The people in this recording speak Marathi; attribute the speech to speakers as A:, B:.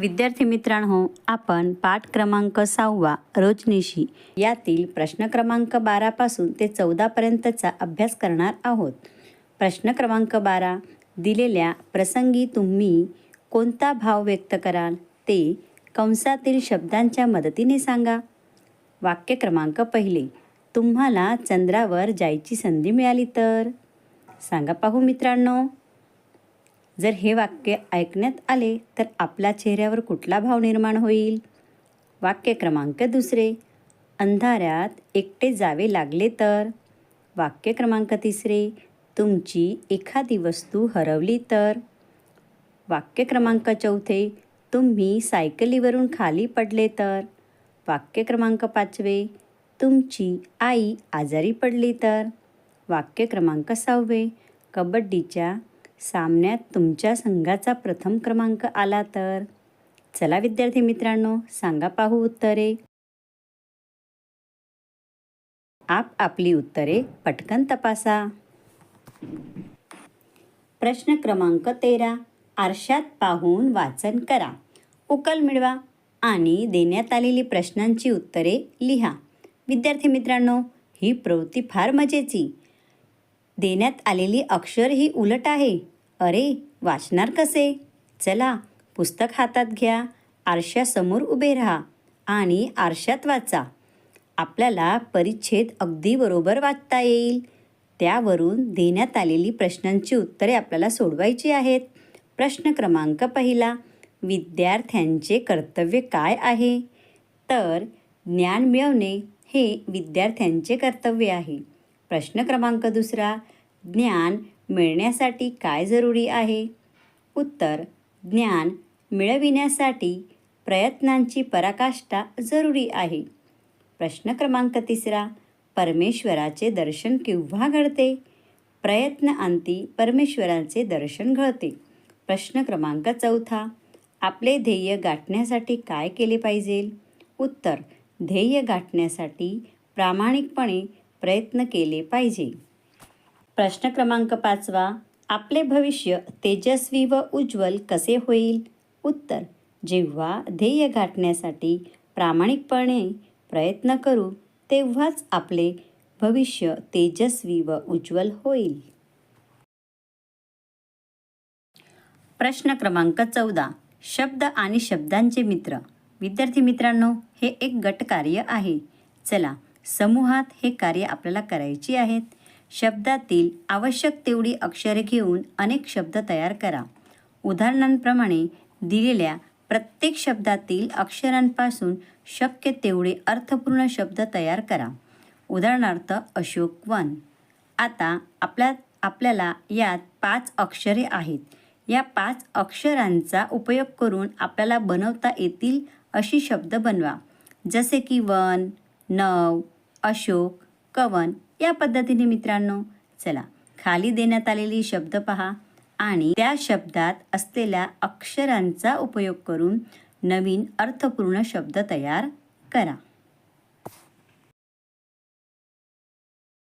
A: विद्यार्थी मित्रांनो आपण पाठ क्रमांक सहावा रोजनिशी यातील प्रश्न क्रमांक बारापासून ते चौदापर्यंतचा अभ्यास करणार आहोत. प्रश्न क्रमांक बारा दिलेल्या प्रसंगी तुम्ही कोणता भाव व्यक्त कराल? ते कंसातील शब्दांच्या मदतीने सांगा. वाक्य क्रमांक पहिले तुम्हाला चंद्रावर जायची संधी मिळाली तर? सांगा पाहू मित्रांनो. जर हे वाक्य ऐकण्यात आले तर आपल्या चेहऱ्यावर कुठला भाव निर्माण होईल? वाक्य क्रमांक दुसरे. अंधारात एकटे जावे लागले तर? वाक्य क्रमांक तिसरे. तुमची एखादी वस्तू हरवली तर? वाक्य क्रमांक चौथे. तुम्ही सायकलीवरून खाली पडले तर? वाक्य क्रमांक पाचवे. तुमची आई आजारी पडली तर? वाक्य क्रमांक सहावे. कबड्डीच्या सामन्यात तुमच्या संघाचा प्रथम क्रमांक आला तर? चला विद्यार्थी मित्रांनो सांगा पाहू उत्तरे. आप आपली उत्तरे पटकन तपासा. प्रश्न क्रमांक तेरा. आरशात पाहून वाचन करा. उकल मिळवा आणि देण्यात आलेली प्रश्नांची उत्तरे लिहा. विद्यार्थी मित्रांनो ही प्रवृत्ती फार मजेची. देण्यात आलेली अक्षर ही उलट आहे. अरे वाचणार कसे? चला पुस्तक हातात घ्या आरशासमोर उभे राहा आणि आरशात वाचा. आपल्याला परिच्छेद अगदी बरोबर वाचता येईल. त्यावरून देण्यात आलेली प्रश्नांची उत्तरे आपल्याला सोडवायची आहेत. प्रश्न क्रमांक पहिला विद्यार्थ्यांचे कर्तव्य काय आहे? तर ज्ञान मिळवणे हे विद्यार्थ्यांचे कर्तव्य आहे. प्रश्न क्रमांक दुसरा ज्ञान मिळण्यासाठी काय जरुरी आहे? उत्तर ज्ञान मिळविण्यासाठी प्रयत्नांची पराकाष्ठा जरुरी आहे. प्रश्न क्रमांक तिसरा परमेश्वराचे दर्शन केव्हा घडते? प्रयत्न अंती परमेश्वराचे दर्शन घडते. प्रश्न क्रमांक चौथा आपले ध्येय गाठण्यासाठी काय केले पाहिजे? उत्तर ध्येय गाठण्यासाठी प्रामाणिकपणे प्रयत्न केले पाहिजे. प्रश्न क्रमांक पाचवा. आपले भविष्य तेजस्वी व उज्ज्वल कसे होईल? उत्तर जेव्हा ध्येय गाठण्यासाठी प्रामाणिकपणे प्रयत्न करू तेव्हाच आपले भविष्य तेजस्वी व उज्ज्वल होईल. प्रश्न क्रमांक चौदा. शब्द आणि शब्दांचे मित्र. विद्यार्थी मित्रांनो हे एक गटकार्य आहे. चला समूहात हे कार्य आपल्याला करायचे आहेत. शब्दातील आवश्यक तेवढी अक्षरे घेऊन अनेक शब्द तयार करा. उदाहरणांप्रमाणे दिलेल्या प्रत्येक शब्दातील अक्षरांपासून शक्य तेवढे अर्थपूर्ण शब्द तयार करा. उदाहरणार्थ अशोक वन. आता आपल्या आपल्याला यात पाच अक्षरे आहेत. या पाच अक्षरांचा उपयोग करून आपल्याला बनवता येतील अशी शब्द बनवा. जसे की वन नव अशोक कवन या पद्धतीने मित्रांनो. चला खाली देण्यात आलेली शब्द पहा आणि त्या शब्दात असलेल्या अक्षरांचा उपयोग करून नवीन अर्थपूर्ण शब्द तयार करा.